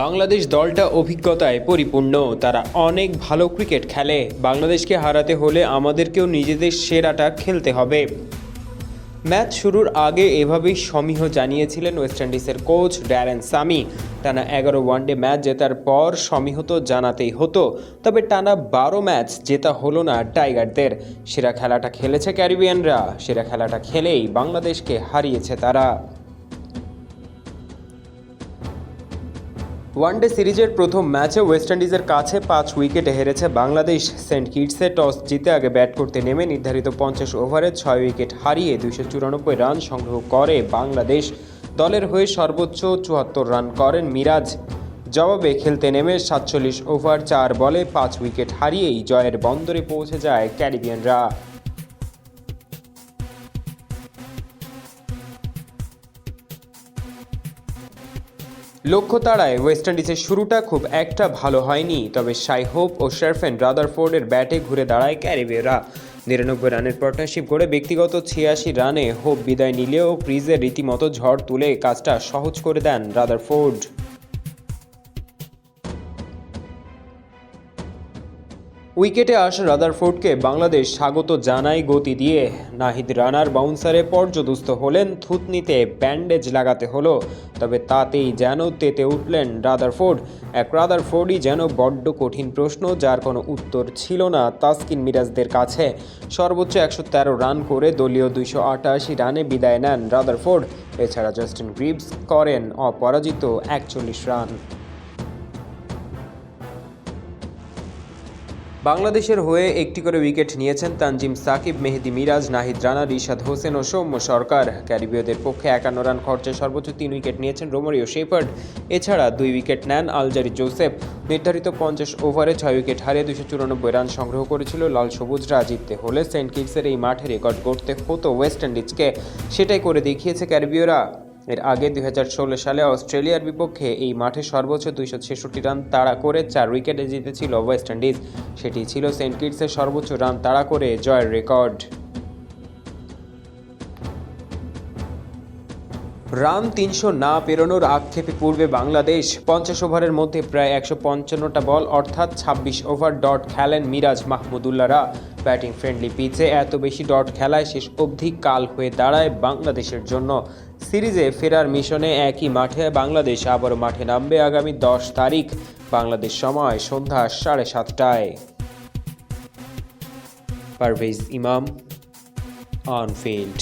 বাংলাদেশ দলটা অভিজ্ঞতায় পরিপূর্ণ। তারা অনেক ভালো ক্রিকেট খেলে। বাংলাদেশকে হারাতে হলে আমাদেরকেও নিজেদের সেরাটা খেলতে হবে। ম্যাচ শুরুর আগে এভাবেই সমীহ জানিয়েছিলেন ওয়েস্ট ইন্ডিজের কোচ ড্যারেন সামি। টানা এগারো ওয়ানডে ম্যাচ জেতার পর সমীহ তো জানাতেই হতো, তবে টানা বারো ম্যাচ জেতা হলো না টাইগারদের। সেরা খেলাটা খেলেছে ক্যারিবিয়ানরা, সেরা খেলাটা খেলেই বাংলাদেশকে হারিয়েছে তারা। ওয়ানডে সিরিজের প্রথম ম্যাচে ওয়েস্ট ইন্ডিজের কাছে পাঁচ উইকেটে হেরেছে বাংলাদেশ। সেন্ট কিটসে টস জিতে আগে ব্যাট করতে নেমে নির্ধারিত পঞ্চাশ ওভারে ছয় উইকেট হারিয়ে দুইশো চুরানব্বই রান সংগ্রহ করে বাংলাদেশ। দলের হয়ে সর্বোচ্চ চুয়াত্তর রান করেন মিরাজ। জবাবে খেলতে নেমে সাতচল্লিশ ওভার চার বলে পাঁচ উইকেট হারিয়েই জয়ের বন্দরে পৌঁছে যায় ক্যারিবিয়ানরা। লক্ষ্য তাড়ায় ওয়েস্ট ইন্ডিজের শুরুটা খুব একটা ভালো হয়নি, তবে সাই হোপ ও শেরফেন রাদারফোর্ডের ব্যাটে ঘুরে দাঁড়ায় ক্যারিবিয়রা। নিরানব্বই রানের পার্টনারশিপ করে ব্যক্তিগত ছিয়াশি রানে হোপ বিদায় নিলেও ক্রিজে রীতিমতো ঝড় তুলে কাজটা সহজ করে দেন রাদারফোর্ড। উইকেটে আসা রাদারফোর্ডকে বাংলাদেশ স্বাগত জানায় গতি দিয়ে। নাহিদ রানার বাউন্সারে পর্যদুস্ত হলেন, থুতনিতে ব্যান্ডেজ লাগাতে হলো। তবে তাতেই যেন তেতে উঠলেন রাদারফোর্ড। এক রাদারফোর্ডই যেন বড্ড কঠিন প্রশ্ন, যার কোনো উত্তর ছিল না তাসকিন মিরাজদের কাছে। সর্বোচ্চ একশো তেরো রান করে দলীয় দুইশো আটাশি রানে বিদায় নেন রাদারফোর্ড। এছাড়া জাস্টিন গ্রিভস করেন অপরাজিত একচল্লিশ রান। বাংলাদেশের হয়ে একটি করে উইকেট নিয়েছেন তানজিম সাকিব, মেহেদি মিরাজ, নাহিদ রানা, রিশাদ হোসেন ও সৌম্য সরকার। ক্যারিবীয়দের পক্ষে একান্ন রান খরচে সর্বোচ্চ তিন উইকেট নিয়েছেন রোমারিও শেপার্ড এছাড়া দুই উইকেট নেন আলজারি জোসেফ। নির্ধারিত পঞ্চাশ ওভারে ছয় উইকেট হারিয়ে দুশো চুরানব্বই রান সংগ্রহ করেছিল লাল সবুজরা জিততে হলে সেন্ট কিটসের এই মাঠে রেকর্ড গড়তে হতো ওয়েস্ট ইন্ডিজকে। সেটাই করে দেখিয়েছে ক্যারিবীয়রা। এর আগে দুই হাজার ষোলো সালে অস্ট্রেলিয়ার বিপক্ষে এই মাঠে সর্বোচ্চ দুইশো ছেষট্টি রান তাড়া করে চার উইকেটে জিতেছিল ওয়েস্ট ইন্ডিজ। সেটি ছিল সেন্ট কিটসের সর্বোচ্চ রান তাড়া করে জয়ের রেকর্ড। রান তিনশো না পেরোনোর আক্ষেপে পূর্বে বাংলাদেশ পঞ্চাশ ওভারের মধ্যে প্রায় একশো পঞ্চান্নটা বল, অর্থাৎ ছাব্বিশ ওভার ডট খেলেন মিরাজ মাহমুদুল্লাহরা। ব্যাটিং ফ্রেন্ডলি পিচে এত বেশি ডট খেলায় শেষ অবধি কাল হয়ে দাঁড়ায় বাংলাদেশের জন্য। সিরিজে ফেরার মিশনে একই মাঠে বাংলাদেশ আবারও মাঠে নামবে আগামী দশ তারিখ। বাংলাদেশ সময় সন্ধ্যা সাড়ে সাতটায়। পারভেজ ইমাম অন ফিল্ড